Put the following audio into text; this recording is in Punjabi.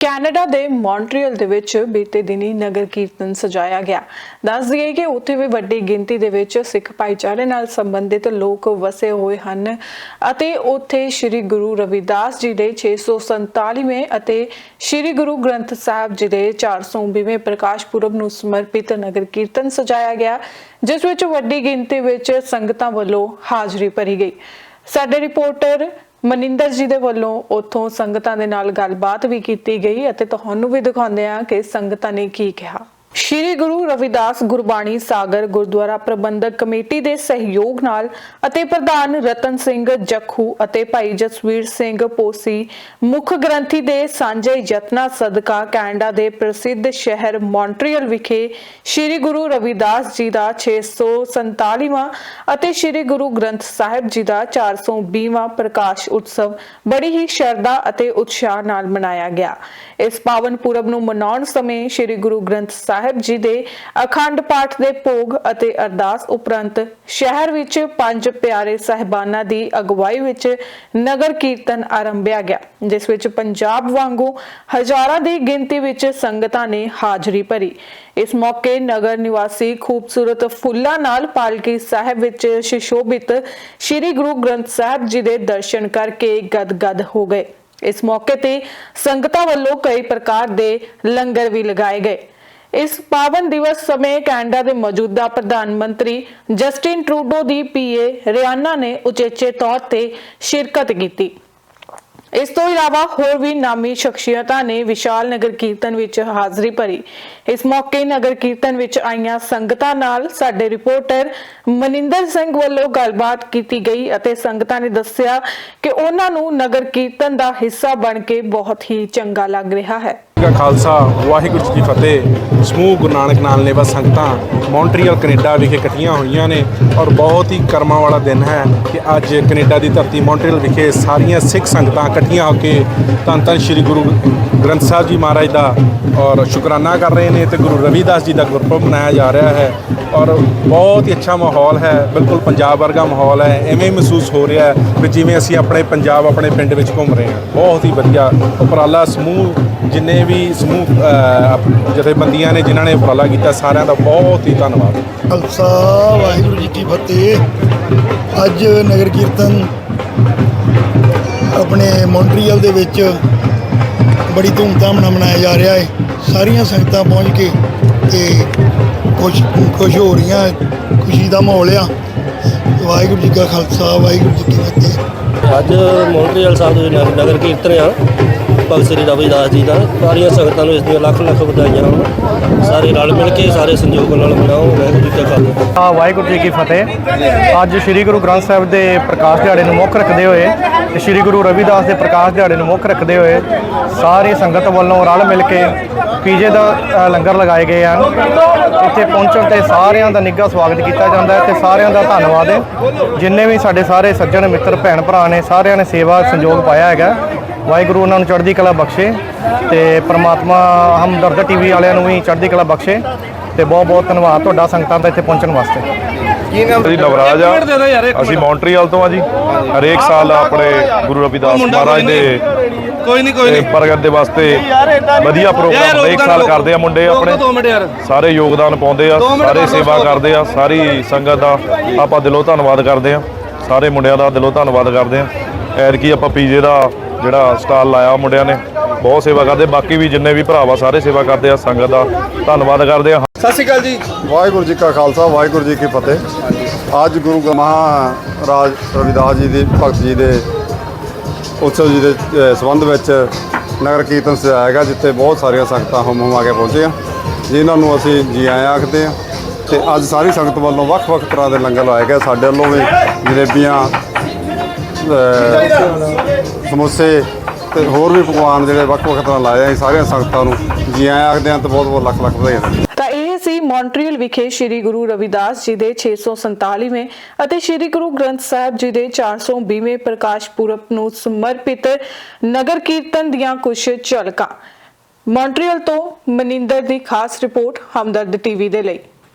ਕੈਨੇਡਾ ਦੇ ਮੌਂਟਰੀਅਲ ਦੇ ਵਿੱਚ ਬੀਤੇ ਦਿਨੀ ਨਗਰ ਕੀਰਤਨ ਸਜਾਇਆ ਗਿਆ। ਦੱਸ ਦਈਏ ਕਿ ਉੱਥੇ ਵੀ ਵੱਡੀ ਗਿਣਤੀ ਦੇ ਵਿੱਚ ਸਿੱਖ ਭਾਈਚਾਰੇ ਨਾਲ ਸੰਬੰਧਿਤ ਲੋਕ ਵਸੇ ਹੋਏ ਹਨ ਅਤੇ ਉੱਥੇ ਸ੍ਰੀ ਗੁਰੂ ਰਵਿਦਾਸ ਜੀ ਦੇ 647ਵੇਂ ਅਤੇ ਸ੍ਰੀ ਗੁਰੂ ਗ੍ਰੰਥ ਸਾਹਿਬ ਜੀ ਦੇ 420ਵੇਂ ਪ੍ਰਕਾਸ਼ ਪੁਰਬ ਨੂੰ ਸਮਰਪਿਤ ਨਗਰ ਕੀਰਤਨ ਸਜਾਇਆ ਗਿਆ, ਜਿਸ ਵਿੱਚ ਵੱਡੀ ਗਿਣਤੀ ਵਿੱਚ ਸੰਗਤਾਂ ਵੱਲੋਂ ਹਾਜ਼ਰੀ ਭਰੀ ਗਈ। ਸਾਡੇ ਰਿਪੋਰਟਰ ਮਨਿੰਦਰ ਜੀ ਦੇ ਵੱਲੋਂ ਉੱਥੋਂ ਸੰਗਤਾਂ ਦੇ ਨਾਲ ਗੱਲਬਾਤ ਵੀ ਕੀਤੀ ਗਈ ਅਤੇ ਤੁਹਾਨੂੰ ਵੀ ਦਿਖਾਉਂਦੇ ਹਾਂ ਕਿ ਸੰਗਤਾਂ ਨੇ ਕੀ ਕਿਹਾ। ਸ਼੍ਰੀ ਗੁਰੂ ਰਵਿਦਾਸ ਗੁਰਬਾਣੀ ਸਾਗਰ ਗੁਰਦੁਆਰਾ ਪ੍ਰਬੰਧਕ ਕਮੇਟੀ ਦੇ ਸਹਿਯੋਗ ਨਾਲ ਅਤੇ ਪ੍ਰਧਾਨ ਰਤਨ ਸਿੰਘ ਜੱਖੂ ਅਤੇ ਭਾਈ ਜਸਵੀਰ ਸਿੰਘ ਪੋਸੀ ਮੁੱਖ ਗ੍ਰੰਥੀ ਦੇ ਸਾਂਝੇ ਯਤਨਾਂ ਸਦਕਾ ਕੈਨੇਡਾ ਦੇ ਪ੍ਰਸਿੱਧ ਸ਼ਹਿਰ ਮੌਂਟਰੀਅਲ ਵਿਖੇ ਸ਼੍ਰੀ ਗੁਰੂ ਰਵਿਦਾਸ ਜੀ ਦਾ 647ਵਾਂ ਅਤੇ ਸ਼੍ਰੀ ਗੁਰੂ ਗ੍ਰੰਥ ਸਾਹਿਬ ਜੀ ਦਾ 420ਵਾਂ ਪ੍ਰਕਾਸ਼ ਉਤਸਵ ਬੜੀ ਹੀ ਸ਼ਰਧਾ ਅਤੇ ਉਤਸ਼ਾਹ ਨਾਲ ਮਨਾਇਆ ਗਿਆ। ਇਸ ਪਾਵਨ ਪੁਰਬ ਨੂੰ ਮਨਾਉਣ ਸਮੇਂ ਸ਼੍ਰੀ ਗੁਰੂ ਗ੍ਰੰਥ ਸਾਹਿਬ ਜੀ ਦੇ ਅਖੰਡ ਪਾਠ ਦੇ ਭੋਗ ਅਤੇ ਅਰਦਾਸ ਉਪਰੰਤ ਸ਼ਹਿਰ ਵਿੱਚ ਪੰਜ ਪਿਆਰੇ ਸਹਿਬਾਨਾਂ ਦੀ ਅਗਵਾਈ ਵਿੱਚ ਨਗਰ ਕੀਰਤਨ ਆਰੰਭਿਆ ਗਿਆ, ਜਿਸ ਵਿੱਚ ਪੰਜਾਬ ਵਾਂਗੂ ਹਜ਼ਾਰਾਂ ਦੀ ਗਿਣਤੀ ਵਿੱਚ ਸੰਗਤਾਂ ਨੇ ਹਾਜ਼ਰੀ ਭਰੀ। ਇਸ ਮੌਕੇ ਨਗਰ ਨਿਵਾਸੀ ਖੂਬਸੂਰਤ ਫੁੱਲਾਂ ਨਾਲ ਪਾਲਕੀ ਸਾਹਿਬ ਵਿੱਚ ਸ਼ਿਸ਼ੋਭਿਤ ਸ੍ਰੀ ਗੁਰੂ ਗ੍ਰੰਥ ਸਾਹਿਬ ਜੀ ਦੇ ਦਰਸ਼ਨ ਕਰਕੇ ਗਦਗਦ ਹੋ ਗਏ। ਇਸ ਮੌਕੇ ਤੇ ਸੰਗਤਾਂ ਵੱਲੋਂ ਕਈ ਪ੍ਰਕਾਰ ਦੇ ਲੰਗਰ ਵੀ ਲਗਾਏ ਗਏ। ਇਸ ਪਾਵਨ ਦਿਵਸ ਸਮੇਂ ਕੈਨੇਡਾ ਦੇ ਮੌਜੂਦਾ ਪ੍ਰਧਾਨ ਮੰਤਰੀ ਜਸਟਿਨ ਟਰੂਡੋ ਦੀ ਪੀਏ ਰਿਆਨਾ ਨੇ ਉਚੇਚੇ ਤੌਰ ਤੇ ਸ਼ਿਰਕਤ ਕੀਤੀ। ਇਸ ਤੋਂ ਇਲਾਵਾ ਹੋਰ ਵੀ ਨਾਮੀ ਸ਼ਖਸੀਅਤਾਂ ਨੇ ਵਿਸ਼ਾਲ ਨਗਰ ਕੀਰਤਨ ਵਿੱਚ ਹਾਜ਼ਰੀ ਭਰੀ। ਇਸ ਮੌਕੇ ਨਗਰ ਕੀਰਤਨ ਵਿੱਚ ਆਈਆਂ ਸੰਗਤਾਂ ਨਾਲ ਸਾਡੇ ਰਿਪੋਰਟਰ ਮਨਿੰਦਰ ਸਿੰਘ ਵੱਲੋਂ ਗੱਲਬਾਤ ਕੀਤੀ ਗਈ ਅਤੇ ਸੰਗਤਾਂ ਨੇ ਦੱਸਿਆ ਕਿ ਉਹਨਾਂ ਨੂੰ ਨਗਰ ਕੀਰਤਨ ਦਾ ਹਿੱਸਾ ਬਣ ਕੇ ਬਹੁਤ ਹੀ ਚੰਗਾ ਲੱਗ ਰਿਹਾ ਹੈ। ਦਾ ਖਾਲਸਾ, ਵਾਹਿਗੁਰੂ ਜੀ ਕੀ ਫਤਿਹ। ਸਮੂਹ ਗੁਰੂ ਨਾਨਕ ਨਾਲ ਲੇਵਾ ਸੰਗਤਾਂ ਮੌਂਟਰੀਅਲ ਕੈਨੇਡਾ ਵਿਖੇ ਇਕੱਠੀਆਂ ਹੋਈਆਂ ਨੇ ਔਰ ਬਹੁਤ ਹੀ ਕਰਮਾਂ ਵਾਲਾ ਦਿਨ ਹੈ ਕਿ ਅੱਜ ਕੈਨੇਡਾ ਦੀ ਧਰਤੀ ਮੌਂਟਰੀਅਲ ਵਿਖੇ ਸਾਰੀਆਂ ਸਿੱਖ ਸੰਗਤਾਂ ਇਕੱਠੀਆਂ ਹੋ ਕੇ ਧੰਨ ਧੰਨ ਸ੍ਰੀ ਗੁਰੂ ਗ੍ਰੰਥ ਸਾਹਿਬ ਜੀ ਮਹਾਰਾਜ ਦਾ ਔਰ ਸ਼ੁਕਰਾਨਾ ਕਰ ਰਹੇ ਨੇ ਤੇ ਗੁਰੂ ਰਵਿਦਾਸ ਜੀ ਦਾ ਗੁਰਪੁਰਬ ਮਨਾਇਆ ਜਾ ਰਿਹਾ ਹੈ ਔਰ ਬਹੁਤ ਹੀ ਅੱਛਾ ਮਾਹੌਲ ਹੈ, ਬਿਲਕੁਲ ਪੰਜਾਬ ਵਰਗਾ ਮਾਹੌਲ ਹੈ, ਐਵੇਂ ਮਹਿਸੂਸ ਹੋ ਰਿਹਾ ਹੈ ਵੀ ਜਿਵੇਂ ਅਸੀਂ ਆਪਣੇ ਪੰਜਾਬ, ਆਪਣੇ ਪਿੰਡ ਵਿੱਚ ਘੁੰਮ ਰਹੇ ਹਾਂ। ਬਹੁਤ ਹੀ ਵਧੀਆ ਉਪਰਾਲਾ ਸਮੂਹ ਜਿੰਨੇ ਵੀ ਸਮੂਹ ਜਥੇਬੰਦੀਆਂ ਨੇ ਜਿਨ੍ਹਾਂ ਨੇ ਉਪਰਾਲਾ ਕੀਤਾ ਸਾਰਿਆਂ ਦਾ ਬਹੁਤ ਹੀ ਧੰਨਵਾਦ। ਖਾਲਸਾ ਵਾਹਿਗੁਰੂ ਜੀ ਕੀ ਫਤਿਹ। ਅੱਜ ਨਗਰ ਕੀਰਤਨ ਆਪਣੇ ਮੌਂਟਰੀਅਲ ਦੇ ਵਿੱਚ ਬੜੀ ਧੂਮਧਾਮ ਨਾਲ ਮਨਾਇਆ ਜਾ ਰਿਹਾ ਹੈ। ਸਾਰੀਆਂ ਸੰਗਤਾਂ ਪਹੁੰਚ ਕੇ ਤੇ ਖੁਸ਼ ਖੁਸ਼ ਹੋ ਰਹੀਆਂ ਖੁਸ਼ੀ ਦਾ ਮਾਹੌਲ ਆ। ਵਾਹਿਗੁਰੂ ਜੀ ਕਾ ਖਾਲਸਾ ਵਾਹਿਗੁਰੂ ਜੀ ਕੀ ਫਤਿਹ। ਅੱਜ ਮੌਂਟਰੀਅਲ ਸਾਹਿਬ ਦੇ ਨਗਰ ਕੀਰਤਨ ਆ। ਭਗਤ ਸ੍ਰੀ ਰਵਿਦਾਸ ਜੀ ਦਾ। ਸਾਰੀਆਂ ਸੰਗਤਾਂ ਨੂੰ ਇਸ ਦੀਆਂ ਲੱਖ ਲੱਖ ਵਧਾਈਆਂ। ਹੋਣ ਸਾਰੇ ਰਲ ਮਿਲ ਕੇ ਸਾਰੇ ਸੰਯੋਗ ਨਾਲ ਮਨਾਓ। ਵਾਹਿਗੁਰੂ ਜੀ ਕਾ ਖਾਲਸਾ। ਵਾਹਿਗੁਰੂ ਜੀ ਕੀ ਫਤਿਹ। ਅੱਜ ਸ੍ਰੀ ਗੁਰੂ ਗ੍ਰੰਥ ਸਾਹਿਬ ਦੇ ਪ੍ਰਕਾਸ਼ ਦਿਹਾੜੇ ਨੂੰ ਮੁੱਖ ਰੱਖਦੇ ਹੋਏ ਤੇ ਸ੍ਰੀ ਗੁਰੂ ਰਵਿਦਾਸ ਦੇ ਪ੍ਰਕਾਸ਼ ਦਿਹਾੜੇ ਨੂੰ ਮੁੱਖ ਰੱਖਦੇ ਹੋਏ ਸਾਰੀ ਸੰਗਤ ਵੱਲੋਂ ਰਲ ਮਿਲ ਕੇ ਪੀਜੇ ਦਾ ਲੰਗਰ ਲਗਾਏ ਗਏ ਹਨ। ਇੱਥੇ ਪਹੁੰਚਣ ਤੇ ਸਾਰਿਆਂ ਦਾ ਨਿੱਘਾ ਸਵਾਗਤ ਕੀਤਾ ਜਾਂਦਾ ਹੈ ਤੇ ਸਾਰਿਆਂ ਦਾ ਧੰਨਵਾਦ ਹੈ। ਜਿੰਨੇ ਵੀ ਸਾਡੇ ਸਾਰੇ ਸੱਜਣ, ਮਿੱਤਰ ਭੈਣ ਭਰਾ ਨੇ, ਸਾਰਿਆਂ ਨੇ ਸੇਵਾ, ਸੰਯੋਗ ਪਾਇਆ ਹੈਗਾ। ਵਾਹਿਗੁਰੂ ਉਹਨਾਂ ਨੂੰ ਚੜ੍ਹਦੀ ਕਲਾ ਬਖਸ਼ੇ ਤੇ ਪ੍ਰਮਾਤਮਾ ਹਮਦਰਦ ਟੀਵੀ ਵਾਲਿਆਂ ਨੂੰ ਵੀ ਚੜ੍ਹਦੀ ਕਲਾ ਬਖਸ਼ੇ ਤੇ ਬਹੁਤ ਬਹੁਤ ਧੰਨਵਾਦ ਤੁਹਾਡਾ ਸੰਗਤਾਂ ਦਾ ਇੱਥੇ ਪਹੁੰਚਣ ਵਾਸਤੇ। ਅਸੀਂ ਨਵਰਾਜ ਆ। ਅਸੀਂ ਮੌਂਟਰੀਅਲ ਤੋਂ ਆ ਜੀ। ਹਰੇਕ ਸਾਲ ਆਪਣੇ ਗੁਰੂ ਰਵਿਦਾਸ ਮਹਾਰਾਜ ਦੇ ਕੋਈ ਨਹੀਂ ਕੋਈ ਨਹੀਂ। ਪ੍ਰਗਟ ਦੇ ਵਾਸਤੇ ਵਧੀਆ ਪ੍ਰੋਗਰਾਮ ਹਰੇਕ ਸਾਲ ਕਰਦੇ ਆ ਮੁੰਡੇ ਆਪਣੇ। ਸਾਰੇ ਯੋਗਦਾਨ ਪਾਉਂਦੇ ਆ ਸਾਰੇ ਸੇਵਾ। ਕਰਦੇ ਆ ਸਾਰੀ ਸੰਗਤ ਦਾ ਆਪਾਂ ਦਿਲੋਂ ਧੰਨਵਾਦ ਕਰਦੇ ਆ। ਸਾਰੇ ਮੁੰਡਿਆਂ ਦਾ ਦਿਲੋਂ ਧੰਨਵਾਦ ਕਰਦੇ ਆ। ਐਰਕੀ ਆਪਾਂ ਪੀਜੇ ਦਾ ਜਿਹੜਾ ਸਟਾਲ ਲਾਇਆ ਮੁੰਡਿਆਂ ਨੇ ਬਹੁਤ ਸੇਵਾ ਕਰਦੇ ਬਾਕੀ ਵੀ ਜਿੰਨੇ ਵੀ ਭਰਾਵਾ ਸਾਰੇ ਸੇਵਾ ਕਰਦੇ ਆ ਸੰਗਤ ਦਾ ਧੰਨਵਾਦ ਕਰਦੇ ਆ। ਸਤਿ ਸ਼੍ਰੀ ਅਕਾਲ ਜੀ। ਵਾਹਿਗੁਰੂ ਜੀ ਕਾ ਖਾਲਸਾ ਵਾਹਿਗੁਰੂ ਜੀ ਕੀ ਫਤਿਹ। ਅੱਜ ਗੁਰੂ ਗ- ਮਹਾਰਾਜ ਰਵਿਦਾਸ ਜੀ ਦੇ ਭਗਤ ਜੀ ਦੇ ਉਤਸਵ ਜੀ ਦੇ ਸੰਬੰਧ ਵਿੱਚ ਨਗਰ ਕੀਰਤਨ ਸਜਾਇਆ ਗਿਆ ਜਿੱਥੇ ਬਹੁਤ ਸਾਰੀਆਂ ਸੰਗਤਾਂ ਹੁਮ ਹੁਮਾ ਕੇ ਪਹੁੰਚੀਆਂ। ਜਿਨ੍ਹਾਂ ਨੂੰ ਅਸੀਂ ਜੀ ਆਇਆਂ ਆਖਦੇ ਹਾਂ। ਤੇ ਅੱਜ ਸਾਰੀ ਸੰਗਤ ਵੱਲੋਂ ਵੱਖ-ਵੱਖ ਤਰ੍ਹਾਂ ਦੇ ਲੰਗਰ ਲਾਏ ਗਏ। ਸਾਡੇ ਵੱਲੋਂ ਵੀ ਜਲੇਬੀਆਂ ਸਮੋਸੇ ਤੇ ਹੋਰ ਵੀ ਪਕਵਾਨ ਜਿਹੜੇ ਵੱਖ-ਵੱਖ ਤਰ੍ਹਾਂ ਲਾਏ ਆ ਸਾਰੀਆਂ ਸੰਗਤਾਂ ਨੂੰ ਜੀ ਆਇਆਂ ਆਖਦੇ ਹਾਂ ਤੇ ਬਹੁਤ-ਬਹੁਤ ਲੱਖ-ਲੱਖ ਵਧਾਈਆਂ ਦਿੰਦੇ ਤਾਂ ਇਹ ਸੀ ਮੌਂਟਰੀਅਲ ਵਿਖੇ ਸ੍ਰੀ ਗੁਰੂ ਰਵਿਦਾਸ ਜੀ ਦੇ 647ਵੇਂ ਅਤੇ ਸ੍ਰੀ ਗੁਰੂ ਗ੍ਰੰਥ ਸਾਹਿਬ ਜੀ ਦੇ 420ਵੇਂ ਪ੍ਰਕਾਸ਼ ਪੁਰਬ ਨੂੰ ਸਮਰਪਿਤ ਨਗਰ ਕੀਰਤਨ ਦੀਆਂ ਕੁਝ ਝਲਕਾਂ। ਮੌਂਟਰੀਅਲ ਤੋਂ ਮਨਿੰਦਰ ਦੀ ਖਾਸ ਰਿਪੋਰਟ ਹਮਦਰਦ ਟੀਵੀ ਦੇ ਲਈ।